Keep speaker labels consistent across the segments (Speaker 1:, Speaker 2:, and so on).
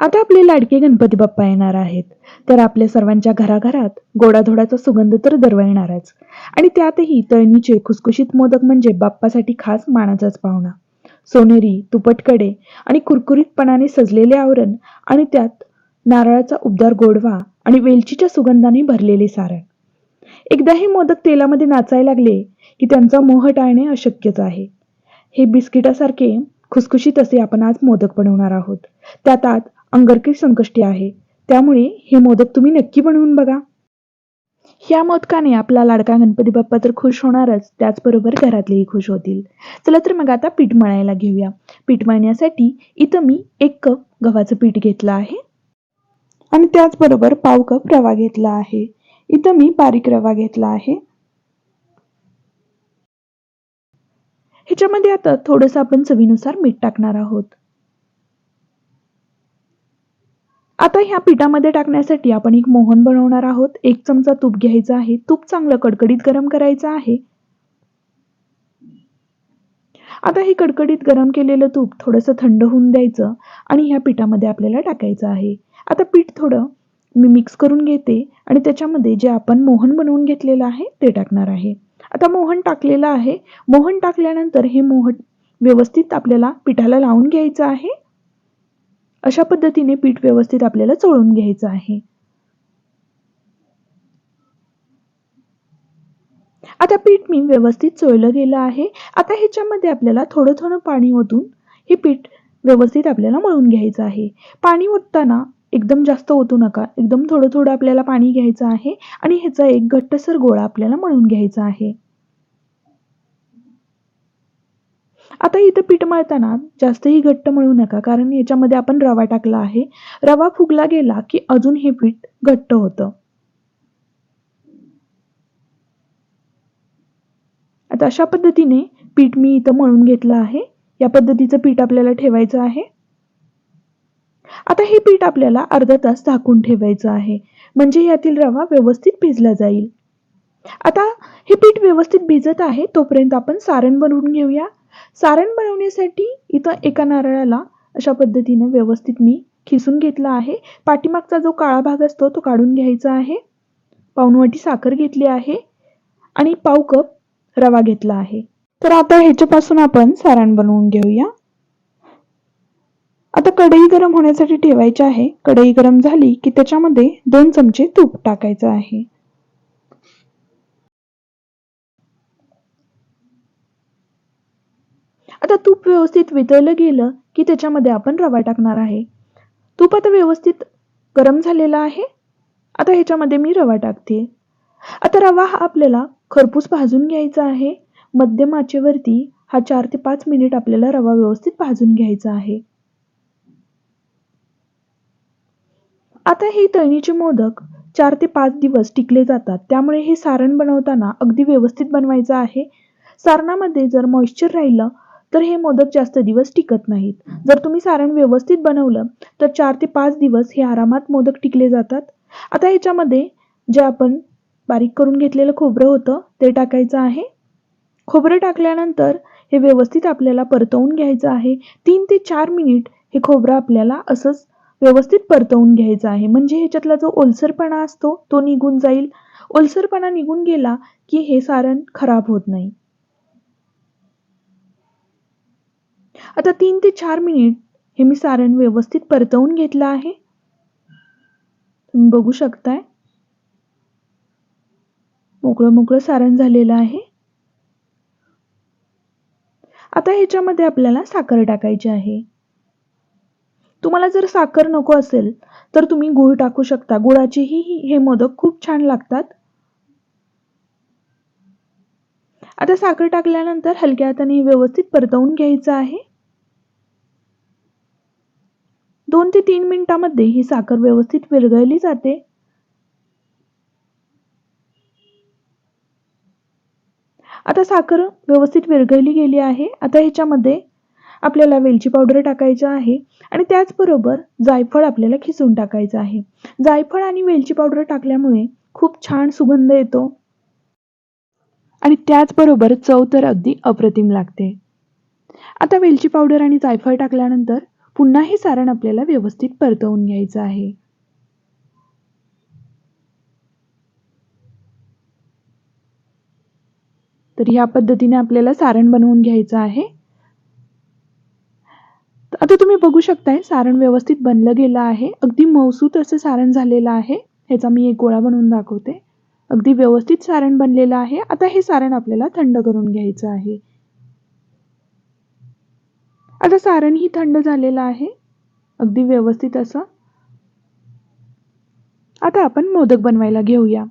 Speaker 1: आता आपले लाडके गणपती बाप्पा येणार आहेत. तर आपल्या सर्वांच्या घराघरात गोडाधोडाचा सुगंध तर दरवळणारच. आणि त्यातही तळणीचे खुसखुशीत मोदक म्हणजे बाप्पासाठी खास मानाचाच पाहुणा. सोनेरी तुपटकडे आणि कुरकुरीतपणाने सजलेले आवरण आणि त्यात नारळाचा उबदार गोडवा आणि वेलचीच्या सुगंधाने भरलेले सारण. एकदा हे मोदक तेलामध्ये नाचायला लागले की त्यांचा मोह टाळणे अशक्यच आहे. हे बिस्किटासारखे खुसखुशीत असे आपण आज मोदक बनवणार आहोत. त्यात आत अंगरकी संकष्टी आहे. त्यामुळे हे मोदक तुम्ही नक्की बनवून बघा. ह्या मोदकाने आपला लाडका गणपती बाप्पा तर खुश होणारच त्याचबरोबर घरातलेही खुश होतील. चला तर मग आता पीठ मळायला घेऊया. पीठ मळण्यासाठी इथं मी एक कप गव्हाचं पीठ घेतलं आहे. आणि त्याचबरोबर पाव कप रवा घेतला आहे. इथं मी बारीक रवा घेतला आहे. ह्याच्यामध्ये आता थोडंसं आपण चवीनुसार मीठ टाकणार आहोत. आता ह्या पिठामध्ये टाकण्यासाठी आपण एक मोहन बनवणार आहोत. एक चमचा तूप घ्यायचा आहे. तूप चांगलं कडकडीत गरम करायचं आहे. आता हे कडकडीत गरम केलेलं तूप थोडंसं थंड होऊन द्यायचं आणि ह्या पिठामध्ये आपल्याला टाकायचं आहे. आता पीठ थोडं मी मिक्स करून घेते आणि त्याच्यामध्ये जे आपण मोहन बनवून घेतलेलं आहे ते टाकणार आहे. आता मोहन टाकलेलं आहे. मोहन टाकल्यानंतर हे मोहन व्यवस्थित आपल्याला पिठाला लावून घ्यायचं आहे. अशा पद्धतीने पीठ व्यवस्थित आपल्याला चोळून घ्यायचं आहे. आता पीठ मी व्यवस्थित चोळलं गेलं आहे. आता ह्याच्यामध्ये आपल्याला थोडं थोडं पाणी ओतून हे पीठ व्यवस्थित आपल्याला मळून घ्यायचं आहे. पाणी ओतताना एकदम जास्त ओतू नका. एकदम थोडं थोडं आपल्याला पाणी घ्यायचं आहे आणि ह्याचा एक घट्टसर गोळा आपल्याला मळून घ्यायचा आहे. आता इथं पीठ मळताना जास्तही घट्ट मळू नका कारण याच्यामध्ये आपण रवा टाकला आहे. रवा फुगला गेला की अजून हे पीठ घट्ट होतं. आता अशा पद्धतीने पीठ मी इथं मळून घेतलं आहे. या पद्धतीचं पीठ आपल्याला ठेवायचं आहे. आता हे पीठ आपल्याला अर्धा तास झाकून ठेवायचं आहे. म्हणजे यातील रवा व्यवस्थित भिजला जाईल. आता हे पीठ व्यवस्थित भिजत आहे तोपर्यंत आपण सारण बनवून घेऊया. सारण बनवण्यासाठी इथं एका नारळाला अशा पद्धतीने व्यवस्थित मी खिसून घेतला आहे. पाठीमागचा जो काळा भाग असतो तो काढून घ्यायचा आहे. पाऊणवाटी साखर घेतली आहे आणि पाव कप रवा घेतला आहे. तर आता ह्याच्यापासून आपण सारण बनवून घेऊया. आता कढई गरम होण्यासाठी ठेवायची आहे. कढई गरम झाली की त्याच्यामध्ये दोन चमचे तूप टाकायचं आहे. आता तूप व्यवस्थित वितळलं गेलं की त्याच्यामध्ये आपण रवा टाकणार आहे. तूप आता व्यवस्थित गरम झालेला आहे. आता ह्याच्यामध्ये मी रवा टाकते. आता रवा हा आपल्याला खरपूस भाजून घ्यायचा आहे. मध्यम आचेवरती हा चार ते पाच मिनिट आपल्याला रवा व्यवस्थित भाजून घ्यायचा आहे. आता हे तळणीचे मोदक चार ते पाच दिवस टिकले जातात. त्यामुळे हे सारण बनवताना अगदी व्यवस्थित बनवायचं आहे. सारणामध्ये जर मॉइश्चर राहिलं तर हे मोदक जास्त दिवस टिकत नाहीत. जर तुम्ही सारण व्यवस्थित बनवलं तर चार ते पाच दिवस हे आरामात मोदक टिकले जातात. आता ह्याच्यामध्ये जे आपण बारीक करून घेतलेलं खोबरं होतं ते टाकायचं आहे. खोबरं टाकल्यानंतर हे व्यवस्थित आपल्याला परतवून घ्यायचं आहे. तीन ते चार मिनिट हे खोबरं आपल्याला असंच व्यवस्थित परतवून घ्यायचं आहे. म्हणजे ह्याच्यातला जो ओलसरपणा असतो तो निघून जाईल. ओलसरपणा निघून गेला की हे सारण खराब होत नाही. आता तीन ते चार मिनिट हे मी सारण व्यवस्थित परतवून घेतलं आहे. तुम्ही बघू शकताय. मोकळं मोकळं सारण झालेलं आहे. आता ह्याच्यामध्ये आपल्याला साखर टाकायची आहे. तुम्हाला जर साखर नको असेल तर तुम्ही गुळ टाकू शकता. गुळाचेही हे मोदक खूप छान लागतात. आता साखर टाकल्यानंतर हलक्या हाताने व्यवस्थित परतवून घ्यायचं आहे. दोन ते तीन मिनिटांमध्ये ही साखर व्यवस्थित विरघळली जाते. आता साखर व्यवस्थित विरघळली गेली आहे. आता ह्याच्यामध्ये आपल्याला वेलची पावडर टाकायचं आहे आणि त्याचबरोबर जायफळ आपल्याला खिसून टाकायचं आहे. जायफळ आणि वेलची पावडर टाकल्यामुळे खूप छान सुगंध येतो. आणि त्याचबरोबर चव तर अगदी अप्रतिम लागते. आता वेलची पावडर आणि जायफळ टाकल्यानंतर पुन्हा हे सारण आपल्याला व्यवस्थित परतवून घ्यायचं आहे. तर ह्या पद्धतीने आपल्याला सारण बनवून घ्यायचं आहे. आता तुम्ही बघू शकताय सारण व्यवस्थित बनलं गेलं आहे. अगदी मौसूत असं सारण झालेलं आहे. ह्याचा मी एक गोळा बनवून दाखवते. अगदी व्यवस्थित सारण बनलेलं आहे. आता हे सारण आपल्याला थंड करून घ्यायचं आहे. आता सारण ही थंड झालेलं आहे. अगदी व्यवस्थित असं. आता आपण मोदक बनवायला घेऊया.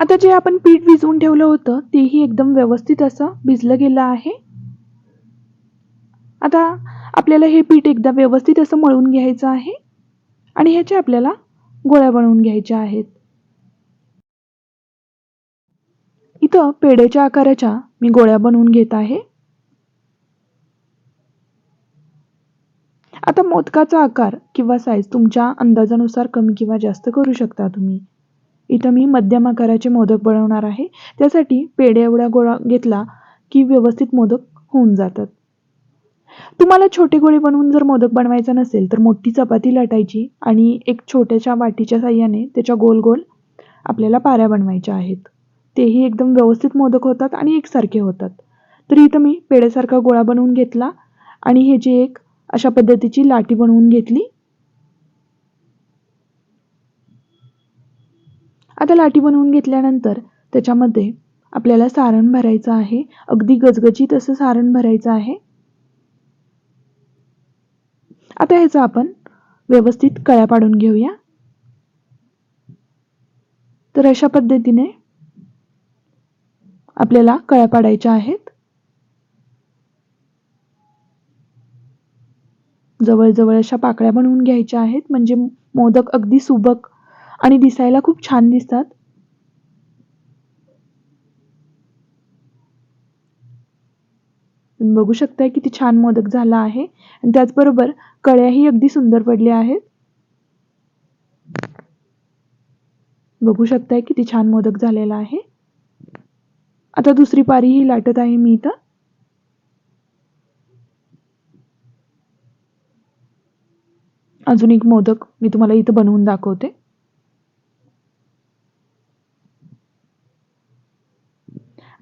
Speaker 1: आता जे आपण पीठ भिजवून ठेवलं होतं तेही एकदम व्यवस्थित असं भिजलं गेलं आहे. आता आपल्याला हे पीठ एकदा व्यवस्थित असं मळून घ्यायचं आहे आणि ह्याच्या आपल्याला गोळ्या बनवून घ्यायच्या आहेत. इथं पेढ्याच्या आकाराच्या मी गोळ्या बनवून घेत आहे. आता मोदकाचा आकार किंवा साईज तुमच्या अंदाजानुसार कमी किंवा जास्त करू शकता तुम्ही. इथं मी मध्यम आकाराचे मोदक बनवणार आहे. त्यासाठी पेढे एवढा गोळा घेतला की व्यवस्थित मोदक होऊन जातात. तुम्हाला छोटे गोळे बनवून जर मोदक बनवायचा नसेल तर मोठी चपाती लाटायची आणि एक छोट्याशा वाटीच्या साह्याने त्याच्या गोल गोल आपल्याला पाऱ्या बनवायच्या आहेत. तेही एकदम व्यवस्थित मोदक होतात आणि एकसारखे होतात. तर इथं मी पेढ्यासारखा गोळा बनवून घेतला आणि ह्याची एक अशा पद्धतीची लाटी बनवून घेतली. आता लाटी बनवून घेतल्यानंतर त्याच्यामध्ये आपल्याला सारण भरायचं आहे. अगदी गजगजीत असं सारण भरायचं आहे. आता ह्याचा आपण व्यवस्थित कळ्या पाडून घेऊया. तर अशा पद्धतीने आपल्याला कळ्या पाडायच्या आहेत. जवळजवळ अशा पाकळ्या बनवून घ्यायच्या आहेत. म्हणजे मोदक अगदी सुबक आणि दिसायला खूप छान दिसतात. तुम्ही बघू शकताय किती छान मोदक झाला आहे. आणि त्याचबरोबर कळ्याही अगदी सुंदर पडल्या आहेत. बघू शकताय किती छान मोदक झालेला आहे. आता दुसरी पारी ही लाटत आहे मी इथं. अजून एक मोदक मी तुम्हाला इथं बनवून दाखवते.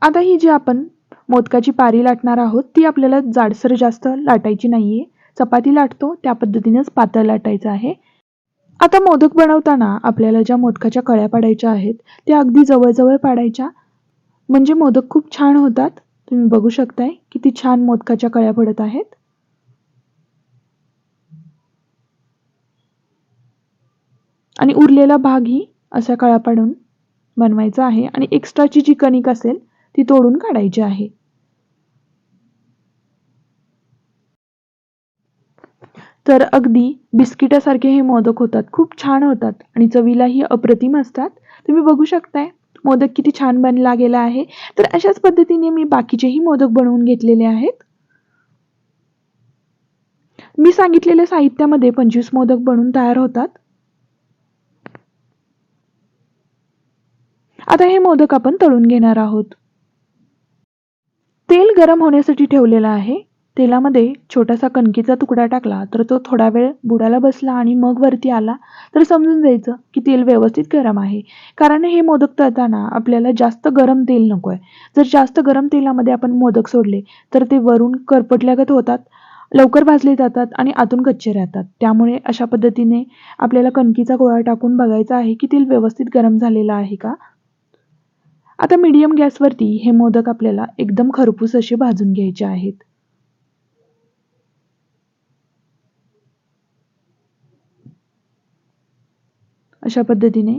Speaker 1: आता ही जी आपण मोदकाची पारी लाटणार आहोत ती आपल्याला जाडसर जास्त लाटायची नाहीये. चपाती लाटतो त्या पद्धतीनेच पातळ लाटायचं आहे. आता मोदक बनवताना आपल्याला ज्या मोदकाच्या कळ्या पाडायच्या आहेत त्या अगदी जवळजवळ पाडायच्या. म्हणजे मोदक खूप छान होतात. तुम्ही बघू शकताय किती छान मोदकाच्या कळ्या पडत आहेत आणि उरलेला भागही असा कळा पाडून बनवायचा आहे आणि एक्स्ट्राची जी कणिक असेल ती तोडून काढायची आहे. तर अगदी बिस्किटासारखे हे मोदक होतात खूप छान होतात आणि चवीलाही अप्रतिम असतात. तुम्ही बघू शकताय मोदक किती छान बनला गेला आहे. तर अशाच पद्धतीने मी बाकीचेही मोदक बनवून घेतलेले आहेत. मी सांगितलेल्या साहित्यामध्ये पंचवीस मोदक बनवून तयार होतात. आता हे मोदक आपण तळून घेणार आहोत. तेल गरम होण्यासाठी ठेवलेलं आहे. तेलामध्ये छोटासा कणकीचा तुकडा टाकला तर तो थोडा वेळ बुडाला बसला आणि मग वरती आला तर समजून जायचं की तेल व्यवस्थित गरम आहे. कारण हे मोदक तळताना आपल्याला जास्त गरम तेल नको आहे जर जास्त गरम तेलामध्ये आपण मोदक सोडले तर ते वरून करपटल्यागत होतात लवकर भाजले जातात आणि आतून कच्चे राहतात. त्यामुळे अशा पद्धतीने आपल्याला कणकीचा गोळा टाकून बघायचा आहे की तेल व्यवस्थित गरम झालेलं आहे का? आता मीडियम गॅसवरती हे मोदक आपल्याला एकदम खरपूस असे भाजून घ्यायचे आहेत. अशा पद्धतीने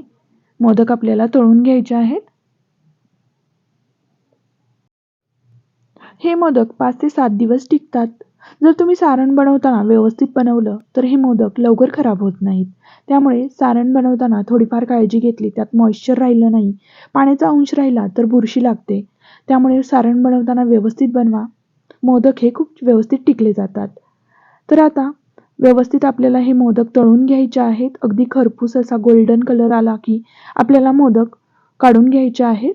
Speaker 1: मोदक आपल्याला तळून घ्यायचे आहेत. हे मोदक पाच ते सात दिवस टिकतात. जर तुम्ही सारण बनवताना व्यवस्थित बनवलं तर हे मोदक लवकर खराब होत नाहीत. त्यामुळे सारण बनवताना थोडीफार काळजी घेतली त्यात मॉइश्चर राहिलं नाही. पाण्याचा अंश राहिला तर बुरशी लागते. त्यामुळे सारण बनवताना व्यवस्थित बनवा. मोदक हे खूप व्यवस्थित टिकले जातात. तर आता व्यवस्थित आपल्याला हे मोदक तळून घ्यायचे आहेत. अगदी खरपूस असा गोल्डन कलर आला की आपल्याला मोदक काढून घ्यायचे आहेत.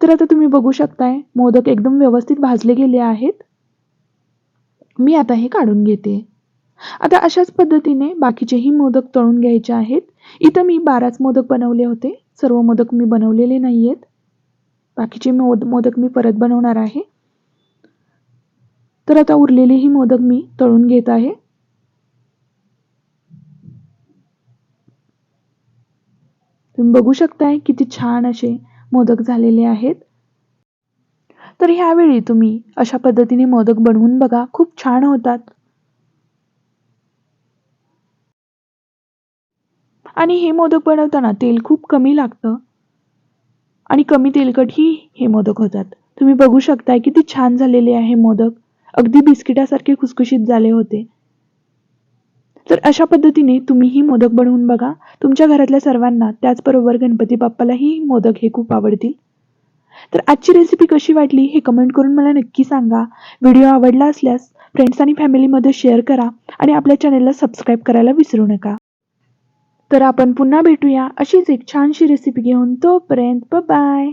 Speaker 1: तर आता तुम्ही बघू शकताय मोदक एकदम व्यवस्थित भाजले गेले आहेत. मी आता हे काढून घेते. आता अशाच पद्धतीने बाकीचेही मोदक तळून घ्यायचे आहेत. इथं मी बाराच मोदक बनवले होते. सर्व मोदक मी बनवलेले नाही आहेत बाकीचे मोद मोदक मी परत बनवणार आहे. तर आता उरलेलेही मोदक मी तळून घेत आहे. तुम्ही बघू शकताय किती छान असे मोदक झालेले आहेत. तर ह्यावेळी तुम्ही अशा पद्धतीने मोदक बनवून बघा. खूप छान होतात. आणि हे मोदक बनवताना तेल खूप कमी लागतं. आणि कमी तेलकटही हे मोदक होतात. तुम्ही बघू शकताय किती छान झालेले आहे मोदक. अगदी बिस्किटासारखे खुसखुशीत झाले होते. तर अशा पद्धतीने तुम्हीही मोदक बनवून बघा. तुमच्या घरातल्या सर्वांना त्याचबरोबर गणपती बाप्पालाही मोदक हे खूप आवडतील. तर आजची रेसिपी कशी वाटली हे कमेंट करून मला नक्की सांगा. व्हिडिओ आवडला असल्यास फ्रेंड्स आणि फॅमिलीमध्ये शेअर करा आणि आपल्या चॅनेलला सबस्क्राईब करायला विसरू नका. तर आपण पुन्हा भेटूया अशीच एक छानशी रेसिपी घेऊन. तोपर्यंत बाय